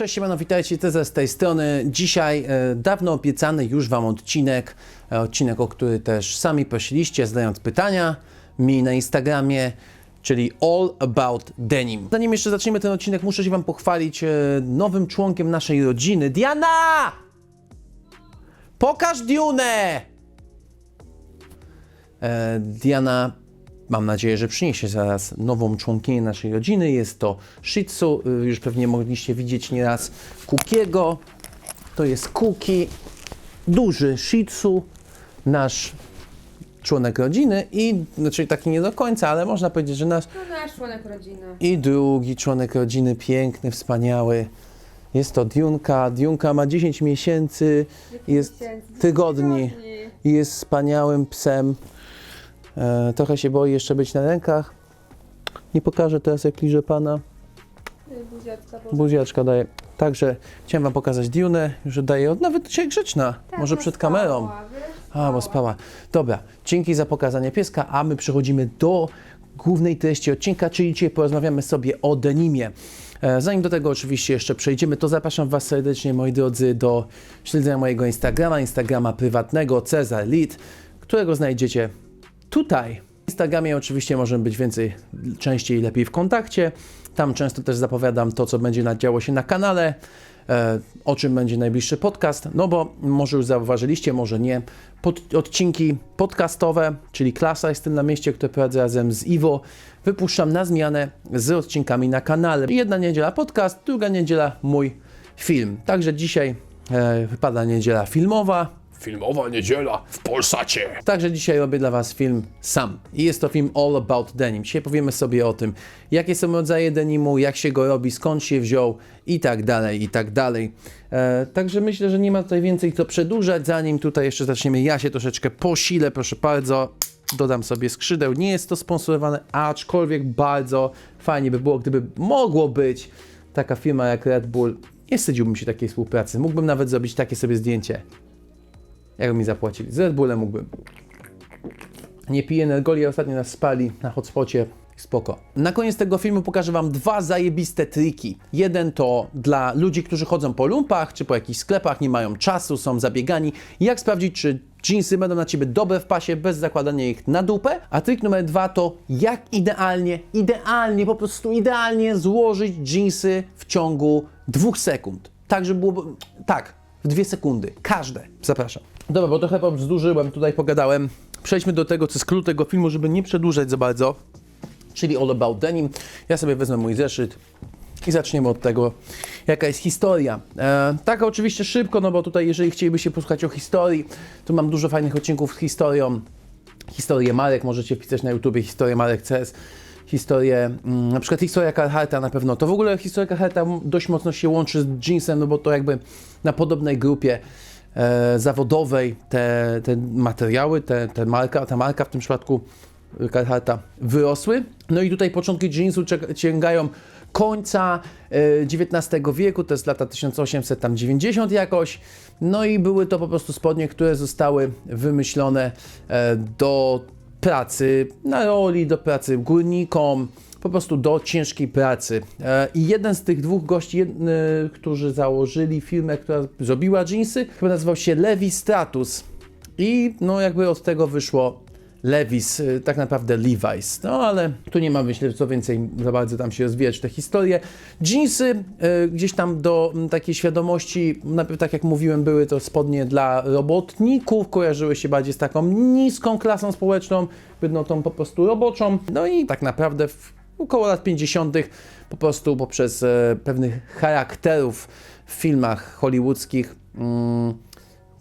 Cześć, siemano, witajcie, Teza z tej strony. Dzisiaj e, dawno obiecany już Wam odcinek, e, odcinek, o który też sami prosiliście, zadając pytania mi na Instagramie, czyli All About Denim. Zanim jeszcze zaczniemy ten odcinek, muszę się Wam pochwalić e, nowym członkiem naszej rodziny. Diana! Pokaż Dune! E, Diana, mam nadzieję, że przyniesie zaraz nową członkinię naszej rodziny. Jest to Shih Tzu. Y, Już pewnie mogliście widzieć nieraz Kukiego. To jest Kuki, duży Shih Tzu, nasz członek rodziny i, znaczy taki nie do końca, ale można powiedzieć, że nasz To nasz członek rodziny. i drugi członek rodziny, piękny, wspaniały. Jest to Diunka. Diunka ma 10 miesięcy, jest miesięcy? tygodni Tygodni. i jest wspaniałym psem. E, trochę się boi jeszcze być na rękach. Nie pokażę teraz, jak liże pana. Buziaczka. Buziaczka daje. Także chciałem wam pokazać Diunę, że daje od nawet dzisiaj grzeczna. Tak, Może przed spała, kamerą. wiesz, A, bo spała. Dobra, dzięki za pokazanie pieska, a my przechodzimy do głównej treści odcinka, czyli dzisiaj porozmawiamy sobie o denimie. E, Zanim do tego oczywiście jeszcze przejdziemy, to zapraszam Was serdecznie, moi drodzy, do śledzenia mojego Instagrama, Instagrama prywatnego Cezar Lead, którego znajdziecie tutaj. W Instagramie oczywiście możemy być więcej, częściej i lepiej w kontakcie. Tam często też zapowiadam to, co będzie działo się na kanale, e, o czym będzie najbliższy podcast. No bo może już zauważyliście, może nie. Pod, odcinki podcastowe, czyli klasa jestem na mieście, które prowadzę razem z Iwo, wypuszczam na zmianę z odcinkami na kanale. Jedna niedziela podcast, druga niedziela mój film. Także dzisiaj e, wypada niedziela filmowa, Filmowa niedziela w Polsacie. Także dzisiaj robię dla Was film sam. I jest to film All About Denim. Dzisiaj powiemy sobie o tym, jakie są rodzaje denimu, jak się go robi, skąd się wziął i tak dalej, i tak dalej. E, także myślę, że nie ma tutaj więcej co przedłużać. Zanim tutaj jeszcze zaczniemy, ja się troszeczkę posilę, proszę bardzo. Dodam sobie skrzydeł. Nie jest to sponsorowane, aczkolwiek bardzo fajnie by było, gdyby mogło być taka firma jak Red Bull. Nie wstydziłbym się takiej współpracy. Mógłbym nawet zrobić takie sobie zdjęcie. Jak mi zapłacili? Z Red Bullem mógłbym. Nie piję Nergoli, ostatnio nas spali na hotspocie. Spoko. Na koniec tego filmu pokażę Wam dwa zajebiste triki. Jeden to dla ludzi, którzy chodzą po lumpach, czy po jakichś sklepach, nie mają czasu, są zabiegani. Jak sprawdzić, czy jeansy będą na Ciebie dobre w pasie, bez zakładania ich na dupę. A trik numer dwa to jak idealnie, idealnie, po prostu idealnie złożyć jeansy w ciągu dwóch sekund. Tak, żeby było... Tak, w dwie sekundy. Każde. Zapraszam. Dobra, bo trochę pobzdurzyłem, tutaj pogadałem. Przejdźmy do tego, co jest klucz tego filmu, żeby nie przedłużać za bardzo. Czyli All About Denim. Ja sobie wezmę mój zeszyt i zaczniemy od tego, jaka jest historia. E, tak, oczywiście szybko, no bo tutaj, jeżeli chcielibyście posłuchać o historii, to mam dużo fajnych odcinków z historią. Historię marek, możecie wpisać na YouTubie historię marek CS. Historię, mm, na przykład historia Carhartta na pewno. To w ogóle historia Carhartta dość mocno się łączy z jeansem, no bo to jakby na podobnej grupie zawodowej te, te materiały, te, te marka, ta marka w tym przypadku Carhartta wyrosły. No i tutaj początki jeansu sięgają końca e, XIX wieku, to jest lata 1890 jakoś. No i były to po prostu spodnie, które zostały wymyślone e, do pracy na roli, do pracy górnikom, po prostu do ciężkiej pracy. E, I jeden z tych dwóch gości, jed, e, którzy założyli firmę, która zrobiła jeansy, chyba nazywał się Levi Stratus. I no jakby od tego wyszło Levis, y, tak naprawdę Levi's. No ale tu nie ma, myślę, co więcej za bardzo tam się rozwijać w tę historię. Jeansy gdzieś tam do takiej świadomości, najpierw tak jak mówiłem, były to spodnie dla robotników, kojarzyły się bardziej z taką niską klasą społeczną, będą tą po prostu roboczą. No i tak naprawdę w około lat 50. po prostu poprzez e, pewnych charakterów w filmach hollywoodzkich mm,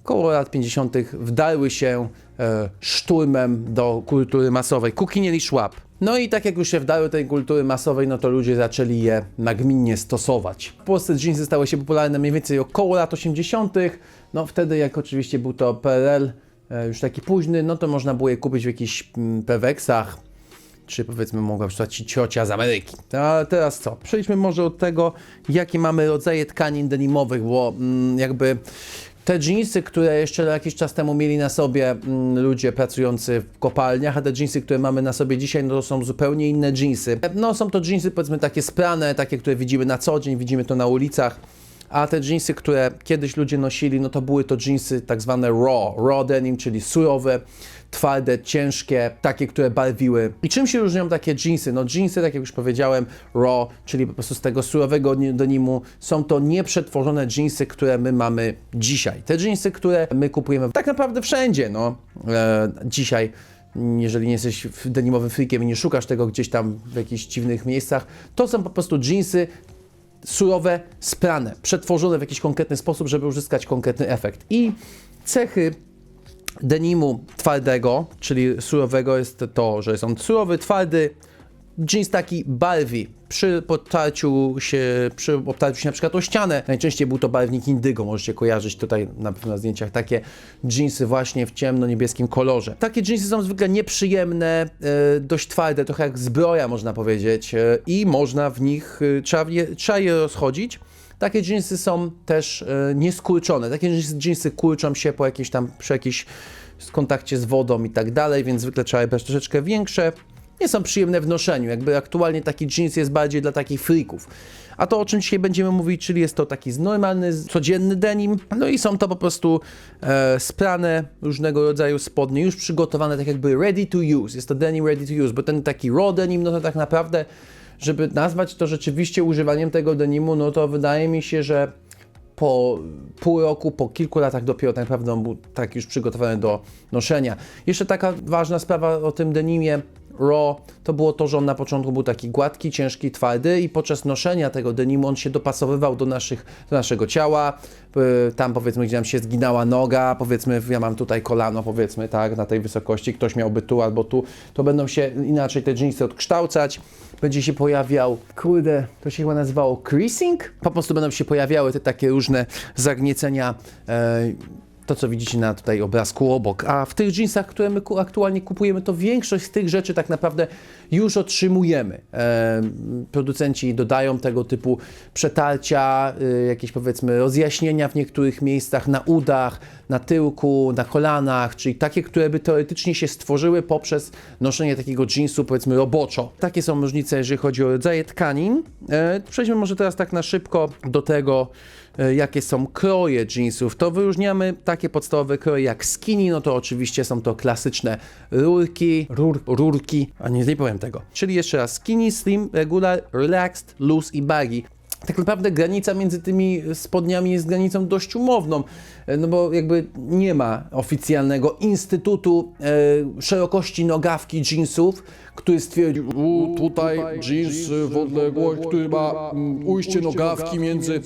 lat 50. wdarły się e, szturmem do kultury masowej. Kukinieli szłap. No i tak jak już się wdarły tej kultury masowej, no to ludzie zaczęli je nagminnie stosować. W Polsce jeansy stały się popularne mniej więcej około lat 80. No wtedy jak oczywiście był to PRL, e, już taki późny, no to można było je kupić w jakichś mm, Peweksach, czy powiedzmy mogła przysłać ci ciocia z Ameryki. A teraz co? Przejdźmy może od tego, jakie mamy rodzaje tkanin denimowych, bo mm, jakby te jeansy, które jeszcze jakiś czas temu mieli na sobie mm, ludzie pracujący w kopalniach, a te jeansy, które mamy na sobie dzisiaj, no to są zupełnie inne jeansy. No są to jeansy powiedzmy takie sprane, takie, które widzimy na co dzień, widzimy to na ulicach. A te jeansy, które kiedyś ludzie nosili, no to były to jeansy tak zwane raw, raw denim, czyli surowe, twarde, ciężkie, takie, które barwiły. I czym się różnią takie jeansy? No jeansy, tak jak już powiedziałem, raw, czyli po prostu z tego surowego ni- denimu, są to nieprzetworzone jeansy, które my mamy dzisiaj. Te jeansy, które my kupujemy tak naprawdę wszędzie, no, e, dzisiaj jeżeli nie jesteś denimowym freakiem i nie szukasz tego gdzieś tam w jakichś dziwnych miejscach, to są po prostu jeansy surowe, sprane, przetworzone w jakiś konkretny sposób, żeby uzyskać konkretny efekt. I cechy denimu twardego, czyli surowego jest to, że jest on surowy, twardy, jeans taki barwi. Przy potarciu się, przy obtarciu się na przykład o ścianę, najczęściej był to barwnik indygo, możecie kojarzyć tutaj na pewno na zdjęciach takie jeansy właśnie w ciemno-niebieskim kolorze. Takie jeansy są zwykle nieprzyjemne, e, dość twarde, trochę jak zbroja można powiedzieć e, i można w nich, e, trzeba, trzeba je rozchodzić. Takie jeansy są też nieskurczone. Takie jeansy kurczą się po jakiejś tam, przy jakiejś kontakcie z wodą i tak dalej, więc zwykle trzeba je brać troszeczkę większe. Nie są przyjemne w noszeniu. Jakby aktualnie taki jeans jest bardziej dla takich freaków. A to, o czym dzisiaj będziemy mówić, czyli jest to taki normalny, codzienny denim. No i są to po prostu e, sprane różnego rodzaju spodnie, już przygotowane tak jakby ready to use. Jest to denim ready to use, bo ten taki raw denim, no to tak naprawdę, żeby nazwać to rzeczywiście używaniem tego denimu, no to wydaje mi się, że po pół roku, po kilku latach dopiero tak naprawdę on był tak już przygotowany do noszenia. Jeszcze taka ważna sprawa o tym denimie Raw, to było to, że on na początku był taki gładki, ciężki, twardy i podczas noszenia tego denimu on się dopasowywał do, naszych, do naszego ciała. Y, Tam powiedzmy, gdzie nam się zginała noga, powiedzmy, ja mam tutaj kolano, powiedzmy, tak, na tej wysokości, ktoś miałby tu albo tu, to będą się inaczej te dżinsy odkształcać. Będzie się pojawiał, kurde, to się chyba nazywało creasing? Po prostu będą się pojawiały te takie różne zagniecenia, e, to co widzicie na tutaj obrazku obok. A w tych jeansach, które my aktualnie kupujemy, to większość z tych rzeczy tak naprawdę już otrzymujemy. E, producenci dodają tego typu przetarcia, y, jakieś powiedzmy rozjaśnienia w niektórych miejscach, na udach, na tyłku, na kolanach, czyli takie, które by teoretycznie się stworzyły poprzez noszenie takiego jeansu, powiedzmy roboczo. Takie są różnice, jeżeli chodzi o rodzaje tkanin. E, przejdźmy może teraz tak na szybko do tego, jakie są kroje jeansów. To wyróżniamy takie podstawowe kroje jak skinny, no to oczywiście są to klasyczne rurki, rur, rurki, a nie, nie powiem tego. Czyli jeszcze raz skinny, slim, regular, relaxed, loose i baggy. Tak naprawdę granica między tymi spodniami jest granicą dość umowną, e, no bo jakby nie ma oficjalnego instytutu e, szerokości nogawki jeansów, który stwierdził, U, tutaj jeans w odległość, który ma mm, ujście nogawki między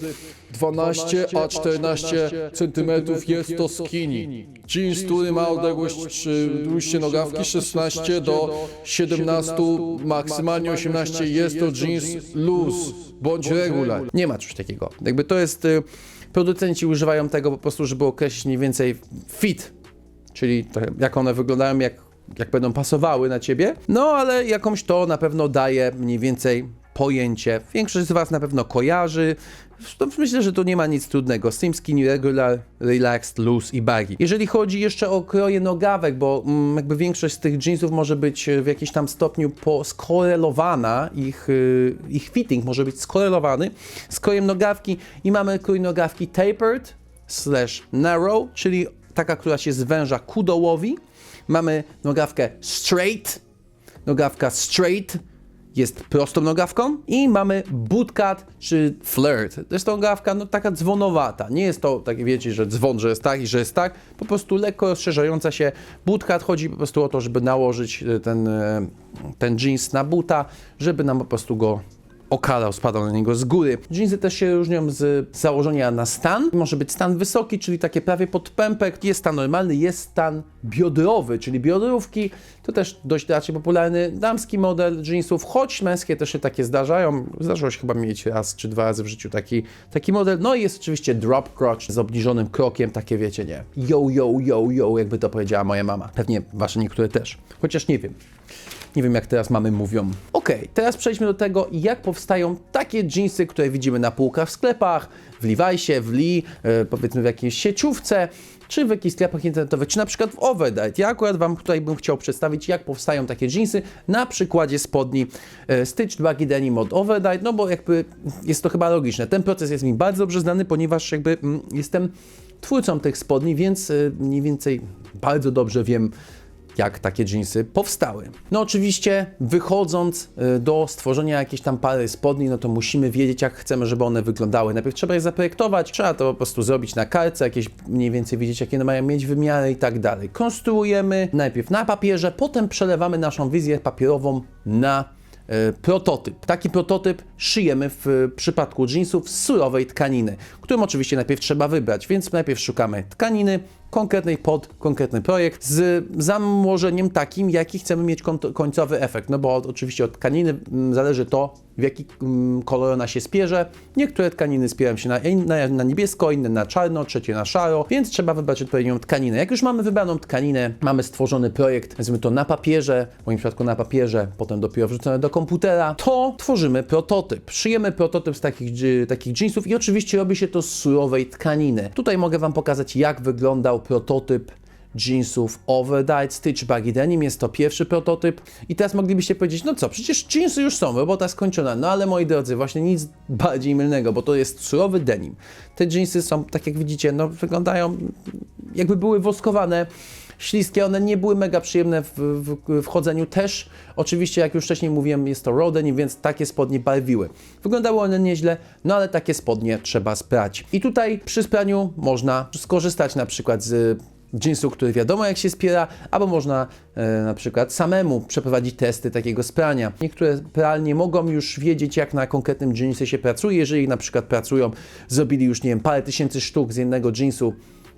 12 a 14 centymetrów jest to skinny. Jeans, który ma odległość y, ujście nogawki 16 do 17, maksymalnie 18 jest to jeans loose bądź regular. Nie ma czegoś takiego. Jakby to jest. y, Producenci używają tego po prostu, żeby określić mniej więcej fit, czyli jak one wyglądają, jak, jak będą pasowały na ciebie. No ale jakąś to na pewno daje mniej więcej pojęcie. Większość z Was na pewno kojarzy. Myślę, że to nie ma nic trudnego. Slim, skinny, regular, relaxed, loose i baggy. Jeżeli chodzi jeszcze o kroje nogawek, bo mm, jakby większość z tych jeansów może być e, w jakimś tam stopniu skorelowana, ich, y, ich fitting może być skorelowany z krojem nogawki i mamy krój nogawki tapered slash narrow, czyli taka, która się zwęża ku dołowi. Mamy nogawkę straight, nogawka straight jest prostą nogawką i mamy bootcut czy flirt. To jest to nogawka no, taka dzwonowata. Nie jest to, tak wiecie, że dzwon, że jest tak i że jest tak. Po prostu lekko rozszerzająca się. Bootcut chodzi po prostu o to, żeby nałożyć e, ten, e, ten jeans na buta, żeby nam po prostu go okalał, spadał na niego z góry. Jeansy też się różnią z założenia na stan. Może być stan wysoki, czyli takie prawie pod pępek. Jest stan normalny, jest stan biodrowy, czyli biodrówki. To też dość raczej popularny damski model jeansów, choć męskie też się takie zdarzają. Zdarzyło się chyba mieć raz czy dwa razy w życiu taki, taki model. No i jest oczywiście drop crotch z obniżonym krokiem, takie wiecie, nie? Yo, yo, yo, yo, jakby to powiedziała moja mama. Pewnie wasze niektóre też. Chociaż nie wiem. Nie wiem, jak teraz mamy mówią. Okej, teraz przejdźmy do tego, jak powstają takie jeansy, które widzimy na półkach w sklepach, w Levi'sie, w Lee, e, powiedzmy w jakiejś sieciówce, czy w jakichś sklepach internetowych, czy na przykład w Overdite. Ja akurat Wam tutaj bym chciał przedstawić, jak powstają takie jeansy na przykładzie spodni e, Stitch Baggy Denim od Overdite, no bo jakby jest to chyba logiczne. Ten proces jest mi bardzo dobrze znany, ponieważ jakby mm, jestem twórcą tych spodni, więc e, mniej więcej bardzo dobrze wiem, jak takie jeansy powstały. No oczywiście wychodząc y, do stworzenia jakiejś tam pary spodni, no to musimy wiedzieć jak chcemy, żeby one wyglądały. Najpierw trzeba je zaprojektować, trzeba to po prostu zrobić na kartce, jakieś mniej więcej wiedzieć jakie one mają mieć wymiary i tak dalej. Konstruujemy najpierw na papierze, potem przelewamy naszą wizję papierową na e, prototyp. Taki prototyp szyjemy w e, przypadku jeansów z surowej tkaniny, którą oczywiście najpierw trzeba wybrać, więc najpierw szukamy tkaniny konkretnej pod konkretny projekt z założeniem takim, jaki chcemy mieć końcowy efekt, no bo od, oczywiście od tkaniny mm, zależy to, w jaki mm, kolor ona się spierze. Niektóre tkaniny spierają się na, na, na niebiesko, inne na czarno, trzecie na szaro, więc trzeba wybrać odpowiednią tkaninę. Jak już mamy wybraną tkaninę, mamy stworzony projekt, nazwijmy to na papierze, w moim przypadku na papierze, potem dopiero wrzucone do komputera, to tworzymy prototyp. Szyjemy prototyp z takich, takich jeansów i oczywiście robi się to z surowej tkaniny. Tutaj mogę Wam pokazać, jak wyglądał prototyp jeansów Overdite Stitch Baggy Denim. Jest to pierwszy prototyp. I teraz moglibyście powiedzieć, no co, przecież jeansy już są, robota skończona. No ale moi drodzy, właśnie nic bardziej mylnego, bo to jest surowy denim. Te jeansy są, tak jak widzicie, no wyglądają jakby były woskowane. Śliskie, one nie były mega przyjemne w, w, w chodzeniu też. Oczywiście, jak już wcześniej mówiłem, jest to denim, więc takie spodnie barwiły. Wyglądały one nieźle, no ale takie spodnie trzeba sprać. I tutaj przy spraniu można skorzystać na przykład z jeansu, który wiadomo jak się spiera, albo można e, na przykład samemu przeprowadzić testy takiego sprania. Niektóre pralnie mogą już wiedzieć, jak na konkretnym jeansie się pracuje. Jeżeli na przykład pracują, zrobili już, nie wiem, parę tysięcy sztuk z jednego jeansu,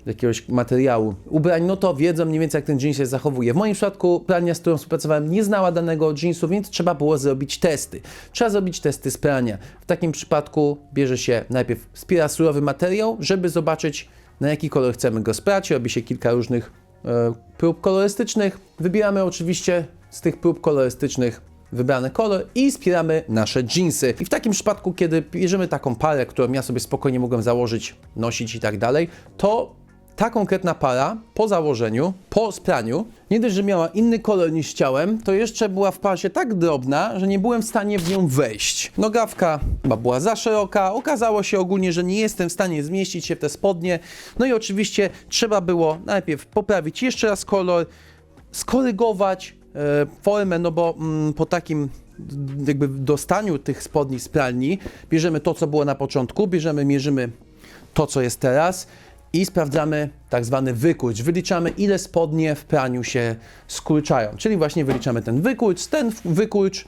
jakiegoś materiału ubrań, no to wiedzą mniej więcej, jak ten jeans się zachowuje. W moim przypadku pralnia, z którą współpracowałem, nie znała danego jeansu, więc trzeba było zrobić testy. Trzeba zrobić testy z prania. W takim przypadku bierze się najpierw spiera surowy materiał, żeby zobaczyć, na jaki kolor chcemy go sprać. Robi się kilka różnych e, prób kolorystycznych. Wybieramy oczywiście z tych prób kolorystycznych wybrany kolor i spieramy nasze jeansy. I w takim przypadku, kiedy bierzemy taką parę, którą ja sobie spokojnie mogłem założyć, nosić i tak dalej, to ta konkretna para po założeniu, po spraniu, nie dość, że miała inny kolor niż chciałem, to jeszcze była w pasie tak drobna, że nie byłem w stanie w nią wejść. Nogawka chyba była za szeroka, okazało się ogólnie, że nie jestem w stanie zmieścić się w te spodnie. No i oczywiście trzeba było najpierw poprawić jeszcze raz kolor, skorygować e, formę, no bo mm, po takim jakby dostaniu tych spodni z pralni bierzemy to, co było na początku, bierzemy, mierzymy to, co jest teraz i sprawdzamy tak zwany wykurcz. Wyliczamy, ile spodnie w praniu się skurczają. Czyli właśnie wyliczamy ten wykurcz. Ten wykurcz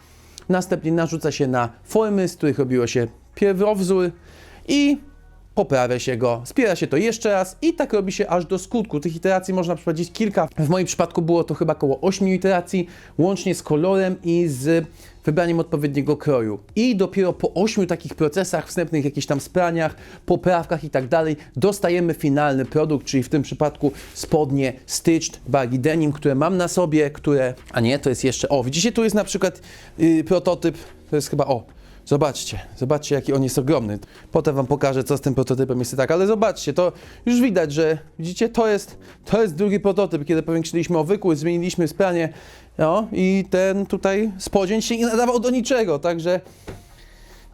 następnie narzuca się na formy, z których robiło się pierwowzór i poprawia się go, spiera się to jeszcze raz i tak robi się aż do skutku. Tych iteracji można przeprowadzić kilka. W moim przypadku było to chyba około 8 iteracji, łącznie z kolorem i z wybraniem odpowiedniego kroju. I dopiero po 8 takich procesach, wstępnych jakichś tam spraniach, poprawkach i tak dalej, dostajemy finalny produkt, czyli w tym przypadku spodnie Stitched Baggy Denim, które mam na sobie, które... A nie, to jest jeszcze... O, widzicie, tu jest na przykład yy, prototyp, to jest chyba... O, Zobaczcie, zobaczcie jaki on jest ogromny. Potem wam pokażę, co z tym prototypem jest tak, ale zobaczcie, to już widać, że widzicie, to jest, to jest drugi prototyp, kiedy powiększyliśmy o wykuł, zmieniliśmy spranie, no i ten tutaj spodzień się nie nadawał do niczego, także,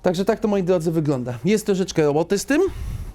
także tak to moi drodzy wygląda. Jest troszeczkę roboty z tym.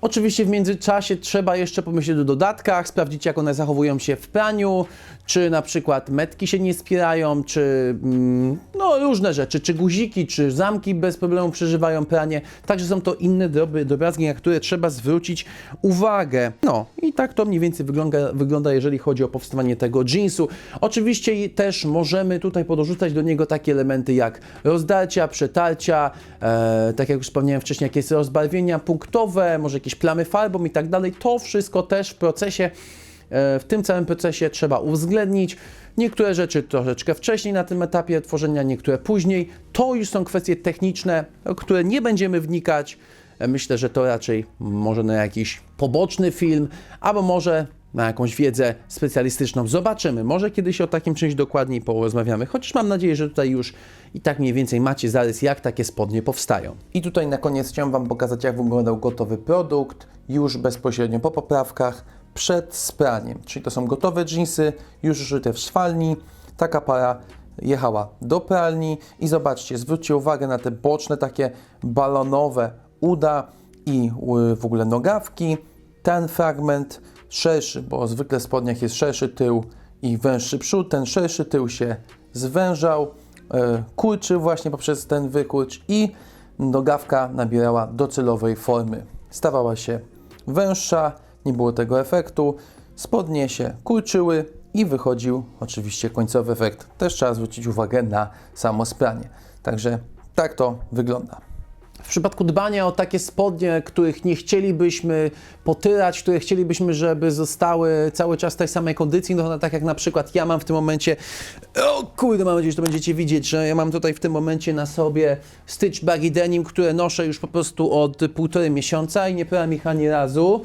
Oczywiście w międzyczasie trzeba jeszcze pomyśleć o dodatkach, sprawdzić jak one zachowują się w praniu, czy na przykład metki się nie spierają, czy mm, no różne rzeczy, czy guziki, czy zamki bez problemu przeżywają pranie. Także są to inne droby, drobiazgi, na które trzeba zwrócić uwagę. No i tak to mniej więcej wygląda, wygląda jeżeli chodzi o powstawanie tego jeansu. Oczywiście też możemy tutaj podrzucać do niego takie elementy jak rozdarcia, przetarcia, e, tak jak już wspomniałem wcześniej, jakieś rozbarwienia punktowe, może jakieś plamy farbą i tak dalej. To wszystko też w procesie w tym całym procesie trzeba uwzględnić niektóre rzeczy troszeczkę wcześniej na tym etapie tworzenia, niektóre później. To już są kwestie techniczne, w które nie będziemy wnikać. E, Myślę, że to raczej może na jakiś poboczny film, albo może na jakąś wiedzę specjalistyczną. Zobaczymy. Może kiedyś o takim czymś dokładniej porozmawiamy, chociaż mam nadzieję, że tutaj już i tak mniej więcej macie zarys, jak takie spodnie powstają. I tutaj na koniec chciałem Wam pokazać, jak wyglądał gotowy produkt, już bezpośrednio po poprawkach przed spraniem. Czyli to są gotowe jeansy, już użyte w szwalni. Taka para jechała do pralni i zobaczcie, zwróćcie uwagę na te boczne, takie balonowe uda i w ogóle nogawki. Ten fragment szerszy, bo zwykle w spodniach jest szerszy tył i węższy przód. Ten szerszy tył się zwężał, e, kurczył właśnie poprzez ten wykurcz i nogawka nabierała docelowej formy. Stawała się węższa, nie było tego efektu, spodnie się kurczyły i wychodził oczywiście końcowy efekt. Też trzeba zwrócić uwagę na samo spranie. Także tak to wygląda. W przypadku dbania o takie spodnie, których nie chcielibyśmy potyrać, które chcielibyśmy, żeby zostały cały czas w tej samej kondycji, no tak jak na przykład ja mam w tym momencie, o kurde, mam nadzieję, że to będziecie widzieć, że ja mam tutaj w tym momencie na sobie Stitch Baggy Denim, które noszę już po prostu od półtorej miesiąca i nie prałem ich ani razu.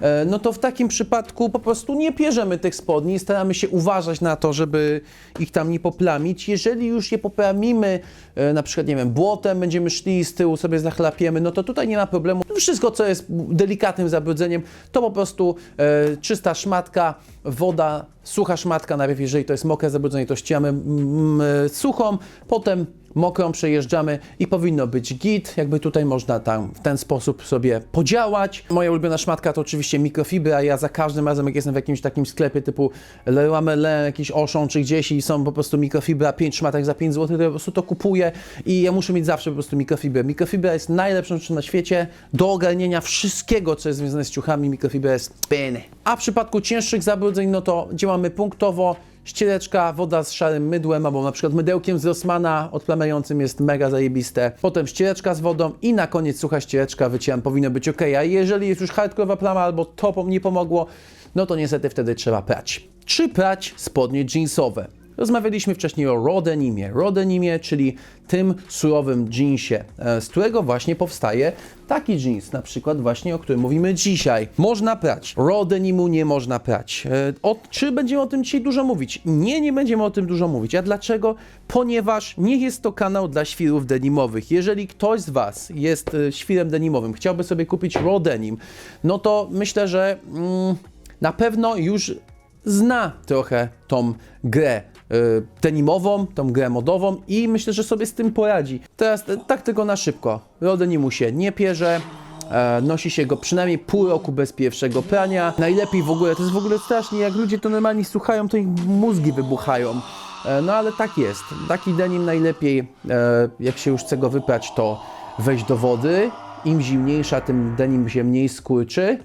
E, No to w takim przypadku po prostu nie pierzemy tych spodni, staramy się uważać na to, żeby ich tam nie poplamić. Jeżeli już je poplamimy, e, na przykład, nie wiem, błotem, będziemy szli z tyłu sobie zachlapiemy, no to tutaj nie ma problemu. Wszystko, co jest delikatnym zabrudzeniem, to po prostu e, czysta szmatka, woda, sucha szmatka, najpierw jeżeli to jest mokre zabrudzenie, to ścimamy mm, e, suchą, potem mokrą przejeżdżamy i powinno być git. Jakby tutaj można tam w ten sposób sobie podziałać. Moja ulubiona szmatka to oczywiście mikrofibra. Ja za każdym razem, jak jestem w jakimś takim sklepie typu Leroy Merlin, jakiś Auchan czy gdzieś i są po prostu mikrofibra, 5 szmatek za 5 zł, to ja po prostu to kupuję i ja muszę mieć zawsze po prostu mikrofibrę. Mikrofibra jest najlepszą rzeczą na świecie do ogarnienia wszystkiego, co jest związane z ciuchami. Mikrofibra jest peny. A w przypadku cięższych zabrudzeń, no to działamy punktowo. Ściereczka, woda z szarym mydłem, albo na przykład mydełkiem z Rossmana odplamającym jest mega zajebiste. Potem ściereczka z wodą i na koniec sucha ściereczka wycieram, powinno być ok. A jeżeli jest już hardkorowa plama albo to nie pomogło, no to niestety wtedy trzeba prać. Czy prać spodnie jeansowe? Rozmawialiśmy wcześniej o raw denimie. Raw denimie, czyli tym surowym jeansie, e, z którego właśnie powstaje taki jeans, na przykład właśnie o którym mówimy dzisiaj. Można prać. Raw denimu nie można prać. E, O, czy będziemy o tym dzisiaj dużo mówić? Nie, nie będziemy o tym dużo mówić. A dlaczego? Ponieważ nie jest to kanał dla świrów denimowych. Jeżeli ktoś z Was jest e, świrem denimowym, chciałby sobie kupić raw denim, no to myślę, że mm, na pewno już zna trochę tą grę y, denimową, tą grę modową i myślę, że sobie z tym poradzi. Teraz e, tak tylko na szybko. Rodenimu się nie pierze, e, nosi się go przynajmniej pół roku bez pierwszego prania. Najlepiej w ogóle, to jest w ogóle strasznie, jak ludzie to normalnie słuchają, to ich mózgi wybuchają. E, no ale tak jest. Taki denim najlepiej, e, jak się już chce go wyprać, to wejść do wody. Im zimniejsza, tym denim się mniej skurczy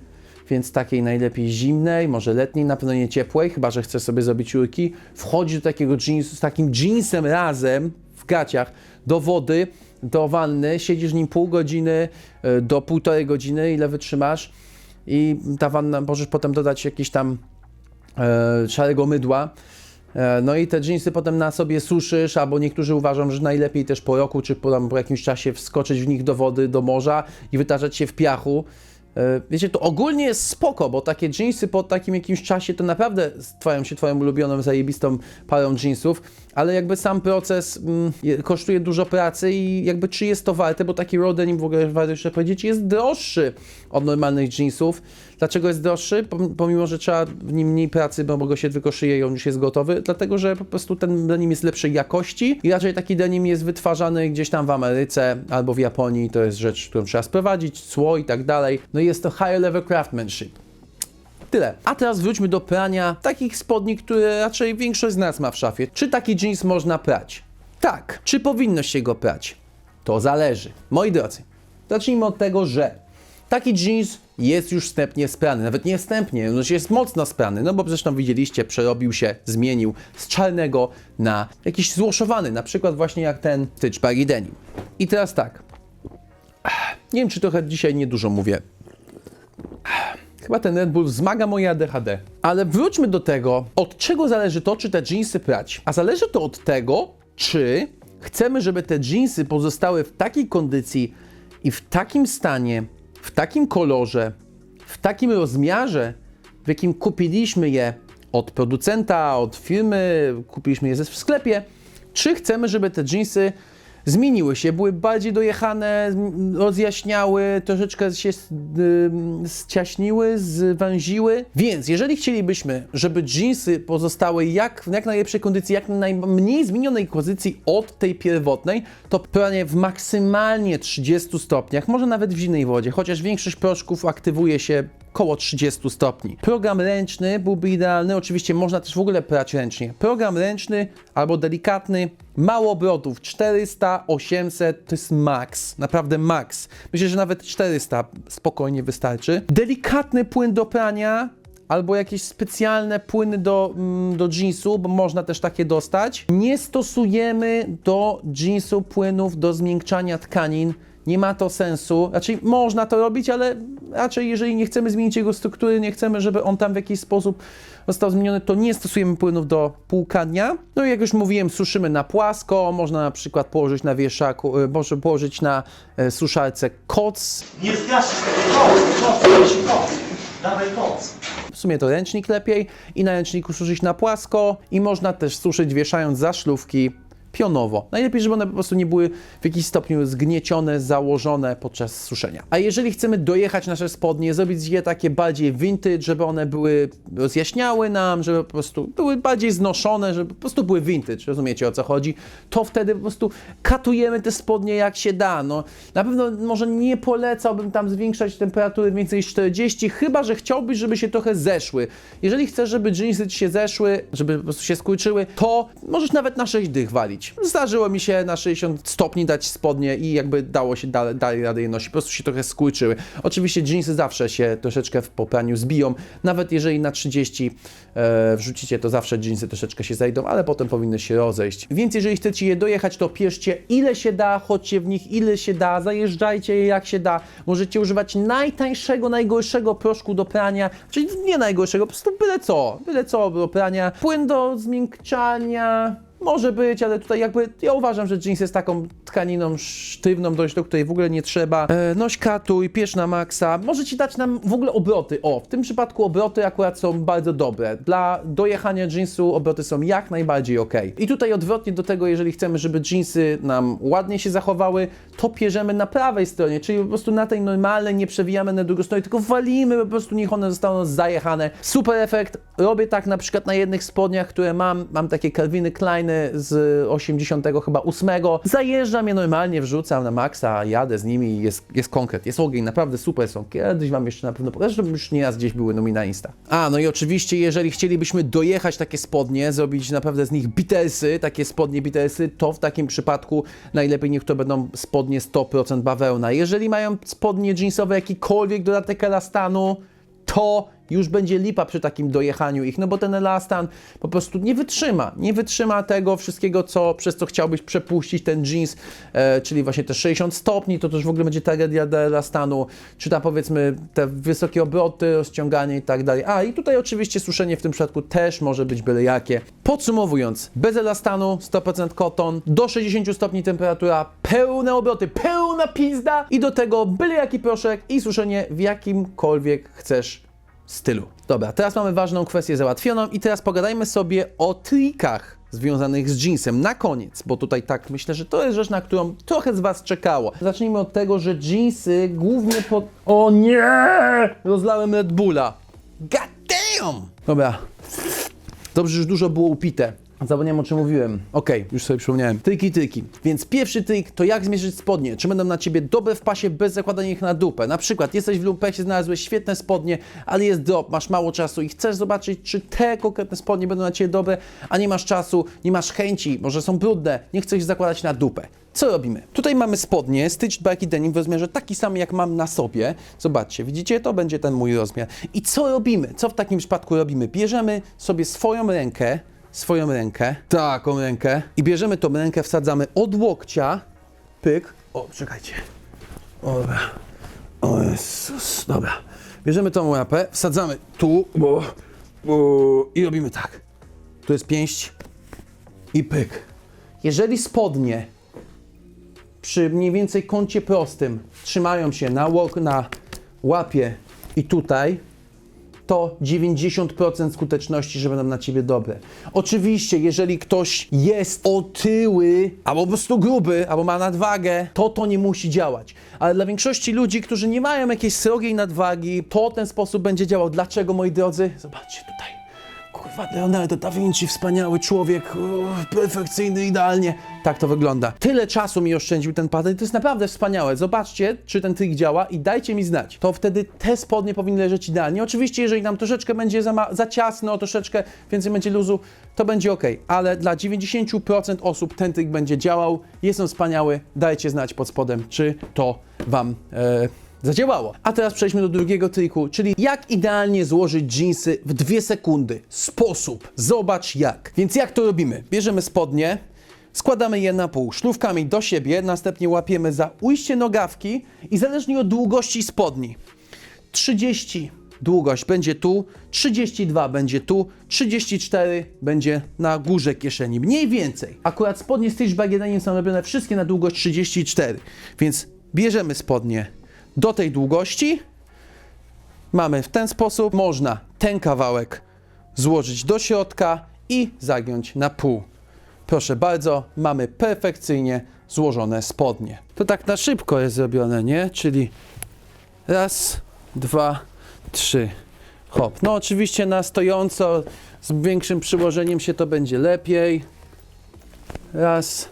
więc takiej najlepiej zimnej, może letniej, na pewno nie ciepłej, chyba że chce sobie zrobić urki. Wchodzi do takiego jeansu, z takim jeansem razem w gaciach do wody, do wanny, siedzisz nim pół godziny e, do półtorej godziny, ile wytrzymasz i ta wanna, możesz potem dodać jakieś tam e, szarego mydła. E, No i te jeansy potem na sobie suszysz, albo niektórzy uważają, że najlepiej też po roku czy po, po jakimś czasie wskoczyć w nich do wody, do morza i wytarzać się w piachu. E, Wiecie, to ogólnie jest spoko, bo takie jeansy po takim jakimś czasie to naprawdę stają się twoją ulubioną, zajebistą parą jeansów, ale jakby sam proces mm, je- kosztuje dużo pracy i jakby czy jest to warte, bo taki raw denim w ogóle warto jeszcze powiedzieć, jest droższy od normalnych jeansów. Dlaczego jest droższy? Pom- Pomimo, że trzeba w nim mniej pracy, bo go się tylko szyje i on już jest gotowy, dlatego, że po prostu ten denim jest lepszej jakości i raczej taki denim jest wytwarzany gdzieś tam w Ameryce albo w Japonii, to jest rzecz, którą trzeba sprowadzić, cło i tak dalej. No i jest to high level craftsmanship. Tyle. A teraz wróćmy do prania takich spodni, które raczej większość z nas ma w szafie. Czy taki jeans można prać? Tak. Czy powinno się go prać? To zależy. Moi drodzy, zacznijmy od tego, że taki jeans jest już wstępnie sprany. Nawet nie wstępnie, on jest mocno sprany, no bo zresztą widzieliście, przerobił się, zmienił z czarnego na jakiś złoszowany, na przykład właśnie jak ten Stitch Baggy Denim. I teraz tak. Nie wiem, czy trochę dzisiaj niedużo mówię. Chyba ten Red Bull wzmaga moje ADHD. Ale wróćmy do tego, od czego zależy to, czy te jeansy prać. A zależy to od tego, czy chcemy, żeby te jeansy pozostały w takiej kondycji i w takim stanie, w takim kolorze, w takim rozmiarze, w jakim kupiliśmy je od producenta, od firmy, kupiliśmy je w sklepie, czy chcemy, żeby te jeansy zmieniły się, były bardziej dojechane, rozjaśniały, troszeczkę się zciaśniły, zwęziły. Więc jeżeli chcielibyśmy, żeby jeansy pozostały jak w jak najlepszej kondycji, jak najmniej zmienionej pozycji od tej pierwotnej, to pranie w maksymalnie 30 stopniach, może nawet w zimnej wodzie, chociaż większość proszków aktywuje się koło 30 stopni. Program ręczny byłby idealny, oczywiście można też w ogóle prać ręcznie. Program ręczny albo delikatny, mało obrotów, 400, 800 to jest max, naprawdę max. Myślę, że nawet 400 spokojnie wystarczy. Delikatny płyn do prania, albo jakieś specjalne płyny do, mm, do jeansu, bo można też takie dostać. Nie stosujemy do jeansu płynów do zmiękczania tkanin. Nie ma to sensu. Raczej można to robić, ale raczej jeżeli nie chcemy zmienić jego struktury, nie chcemy, żeby on tam w jakiś sposób został zmieniony, to nie stosujemy płynów do płukania. No i jak już mówiłem, suszymy na płasko, można na przykład położyć na wieszaku, y, może położyć na e, suszarce koc, Nie zgasisz tego koc, koc, koc. Dawaj koc. W sumie to ręcznik lepiej i na ręczniku suszyć na płasko i można też suszyć wieszając za szlówki pionowo. Najlepiej, żeby one po prostu nie były w jakiś stopniu zgniecione, założone podczas suszenia. A jeżeli chcemy dojechać nasze spodnie, zrobić je takie bardziej vintage, żeby one były, rozjaśniały nam, żeby po prostu były bardziej znoszone, żeby po prostu były vintage, rozumiecie o co chodzi, to wtedy po prostu katujemy te spodnie jak się da. No, na pewno może nie polecałbym tam zwiększać temperatury więcej niż 40, chyba że chciałbyś, żeby się trochę zeszły. Jeżeli chcesz, żeby jeansy ci się zeszły, żeby po prostu się skurczyły, to możesz nawet na 6 dych walić. Zdarzyło mi się na 60 stopni dać spodnie i jakby dało się dalej, dalej radę je nosić, po prostu się trochę skurczyły. Oczywiście jeansy zawsze się troszeczkę w popraniu zbiją, nawet jeżeli na 30 e, wrzucicie, to zawsze jeansy troszeczkę się zajdą, ale potem powinny się rozejść. Więc jeżeli chcecie je dojechać, to pierzcie ile się da, chodźcie w nich ile się da, zajeżdżajcie je jak się da. Możecie używać najtańszego, najgorszego proszku do prania, czyli nie najgorszego, po prostu byle co, byle co do prania. Płyn do zmiękczania, może być, ale tutaj jakby ja uważam, że jeans jest taką tkaniną sztywną dość, do której w ogóle nie trzeba. E, noś katuj, pierz na maksa. Może ci dać nam w ogóle obroty. O, w tym przypadku obroty akurat są bardzo dobre. Dla dojechania jeansu obroty są jak najbardziej ok. I tutaj odwrotnie do tego, jeżeli chcemy, żeby jeansy nam ładnie się zachowały, to pierzemy na prawej stronie, czyli po prostu na tej normalnej nie przewijamy na drugą stronę, tylko walimy po prostu, niech one zostaną zajechane. Super efekt. Robię tak na przykład na jednych spodniach, które mam. Mam takie Calviny Z 80 chyba 8. Zajeżdżam je normalnie, wrzucam na maksa, jadę z nimi jest, jest konkret, jest ogień, naprawdę super są. Kiedyś wam jeszcze na pewno pokażę, żeby już nieraz gdzieś były no mi na Insta. A, no i oczywiście, jeżeli chcielibyśmy dojechać takie spodnie, zrobić naprawdę z nich Beatlesy, takie spodnie Beatlesy, to w takim przypadku najlepiej niech to będą spodnie 100% bawełna. Jeżeli mają spodnie jeansowe jakikolwiek dodatek elastanu, to już będzie lipa przy takim dojechaniu ich, no bo ten elastan po prostu nie wytrzyma, nie wytrzyma tego wszystkiego, co, przez co chciałbyś przepuścić ten jeans, e, czyli właśnie te 60 stopni, to też w ogóle będzie tragedia dla elastanu, czy tam powiedzmy te wysokie obroty, rozciąganie i tak dalej. A i tutaj oczywiście suszenie w tym przypadku też może być byle jakie. Podsumowując, bez elastanu, 100% koton, do 60 stopni temperatura, pełne obroty, pełna pizda i do tego byle jaki proszek i suszenie w jakimkolwiek chcesz stylu. Dobra, teraz mamy ważną kwestię załatwioną i teraz pogadajmy sobie o trikach związanych z jeansem na koniec, bo tutaj tak myślę, że to jest rzecz, na którą trochę z Was czekało. Zacznijmy od tego, że jeansy głównie pod... O nie! Rozlałem Red Bulla. God damn! Dobra. Dobrze, że już dużo było upite. Zapomniałem o czym mówiłem. Okej, już sobie przypomniałem. Triki, triki. Więc pierwszy trik to jak zmierzyć spodnie. Czy będą na ciebie dobre w pasie bez zakładania ich na dupę? Na przykład jesteś w lumpesie, znalazłeś świetne spodnie, ale jest drop, masz mało czasu i chcesz zobaczyć, czy te konkretne spodnie będą na ciebie dobre, a nie masz czasu, nie masz chęci, może są brudne, nie chcesz zakładać na dupę. Co robimy? Tutaj mamy spodnie Stitched Baki Denim w rozmiarze taki sam jak mam na sobie. Zobaczcie, widzicie? To będzie ten mój rozmiar. I co robimy? Co w takim przypadku robimy? Bierzemy sobie swoją rękę, swoją rękę, taką rękę i bierzemy tą rękę, wsadzamy od łokcia, pyk, o, czekajcie, o, dobra, o Jezus, dobra, bierzemy tą łapę, wsadzamy tu, bo, bo, i robimy tak, tu jest pięść i pyk. Jeżeli spodnie przy mniej więcej kącie prostym trzymają się na łok, na łapie i tutaj, to 90% skuteczności, że będą na ciebie dobre. Oczywiście, jeżeli ktoś jest otyły, albo po prostu gruby, albo ma nadwagę, to to nie musi działać. Ale dla większości ludzi, którzy nie mają jakiejś srogiej nadwagi, to ten sposób będzie działał. Dlaczego, moi drodzy? Zobaczcie tutaj. Kurwa, Leonardo da Vinci, wspaniały człowiek, uff, perfekcyjny, idealnie. Tak to wygląda. Tyle czasu mi oszczędził ten patent, to jest naprawdę wspaniałe. Zobaczcie, czy ten trik działa i dajcie mi znać. To wtedy te spodnie powinny leżeć idealnie. Oczywiście, jeżeli nam troszeczkę będzie za, za ciasno, troszeczkę więcej będzie luzu, to będzie ok. Ale dla 90% osób ten trik będzie działał. Jest on wspaniały. Dajcie znać pod spodem, czy to Wam... E, Zadziałało. A teraz przejdźmy do drugiego triku, czyli jak idealnie złożyć jeansy w dwie sekundy. Sposób. Zobacz jak. Więc jak to robimy? Bierzemy spodnie, składamy je na pół, szlówkami do siebie, następnie łapiemy za ujście nogawki i zależnie od długości spodni. 30 długość będzie tu, 32 będzie tu, 34 będzie na górze kieszeni. Mniej więcej. Akurat spodnie Stitch Bagiedaniem są robione wszystkie na długość 34. Więc bierzemy spodnie do tej długości. Mamy w ten sposób. Można ten kawałek złożyć do środka i zagiąć na pół. Proszę bardzo, mamy perfekcyjnie złożone spodnie. To tak na szybko jest zrobione, nie? Czyli raz, dwa, trzy. Hop. No oczywiście na stojąco z większym przyłożeniem się to będzie lepiej. Raz.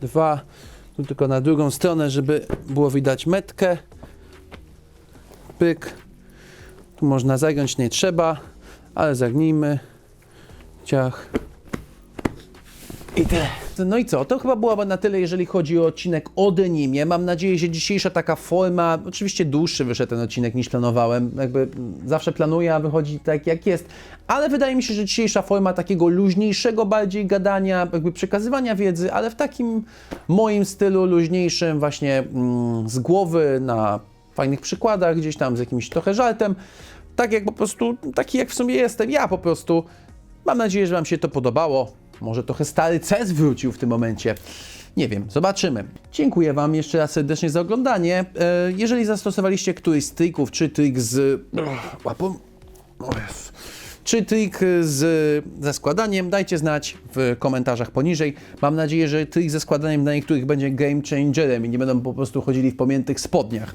Dwa. Tu tylko na drugą stronę, żeby było widać metkę. Pyk. Tu można zagiąć, nie trzeba, ale zagnijmy. Ciach. I tyle. No i co? To chyba byłoby na tyle, jeżeli chodzi o odcinek o denimie. Mam nadzieję, że dzisiejsza taka forma, oczywiście dłuższy wyszedł ten odcinek niż planowałem. Jakby zawsze planuję, a wychodzi tak jak jest. Ale wydaje mi się, że dzisiejsza forma takiego luźniejszego bardziej gadania, jakby przekazywania wiedzy, ale w takim moim stylu luźniejszym, właśnie mm, z głowy, na fajnych przykładach, gdzieś tam z jakimś trochę żartem. Tak jak po prostu, taki jak w sumie jestem, ja po prostu. Mam nadzieję, że Wam się to podobało. Może trochę stary CES wrócił w tym momencie. Nie wiem, zobaczymy. Dziękuję Wam jeszcze raz serdecznie za oglądanie. E, Jeżeli zastosowaliście któryś z trików, czy trik z łapą, czy trik z, ze składaniem, dajcie znać w komentarzach poniżej. Mam nadzieję, że trik ze składaniem dla niektórych będzie game changerem i nie będą po prostu chodzili w pomiętych spodniach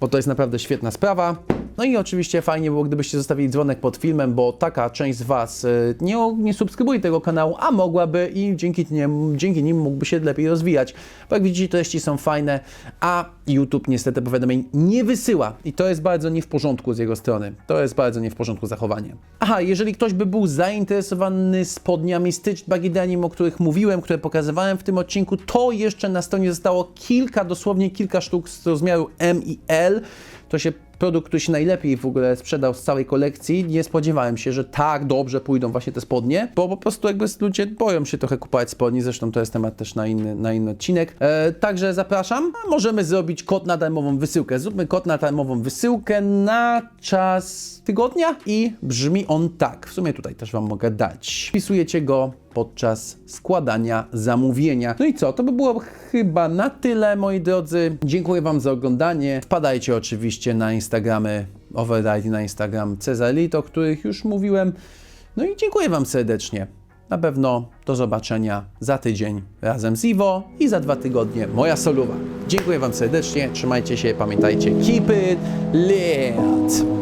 bo to jest naprawdę świetna sprawa. No i oczywiście fajnie było, gdybyście zostawili dzwonek pod filmem, bo taka część z Was y, nie, nie subskrybuje tego kanału, a mogłaby i dzięki, nim, dzięki nim mógłby się lepiej rozwijać. Bo jak widzicie, treści są fajne, a YouTube niestety powiadomień nie wysyła i to jest bardzo nie w porządku z jego strony. To jest bardzo nie w porządku zachowanie. Aha, jeżeli ktoś by był zainteresowany spodniami Stitch Baggy Denim, o których mówiłem, które pokazywałem w tym odcinku, to jeszcze na stronie zostało kilka, dosłownie kilka sztuk z rozmiaru M i L. To się produkt, który się najlepiej w ogóle sprzedał z całej kolekcji. Nie spodziewałem się, że tak dobrze pójdą właśnie te spodnie, bo po prostu jakby ludzie boją się trochę kupować spodni, zresztą to jest temat też na inny, na inny odcinek. E, także zapraszam, a możemy zrobić kod na darmową wysyłkę. Zróbmy kod na darmową wysyłkę na czas tygodnia i brzmi on tak. W sumie tutaj też Wam mogę dać. Wpisujecie go podczas składania zamówienia. No i co? To by było chyba na tyle, moi drodzy. Dziękuję Wam za oglądanie. Wpadajcie oczywiście na Instagramy Override na Instagram Cezarit, o których już mówiłem. No i dziękuję Wam serdecznie. Na pewno do zobaczenia za tydzień razem z Iwo i za dwa tygodnie moja soluwa. Dziękuję Wam serdecznie, trzymajcie się, pamiętajcie, keep it lit!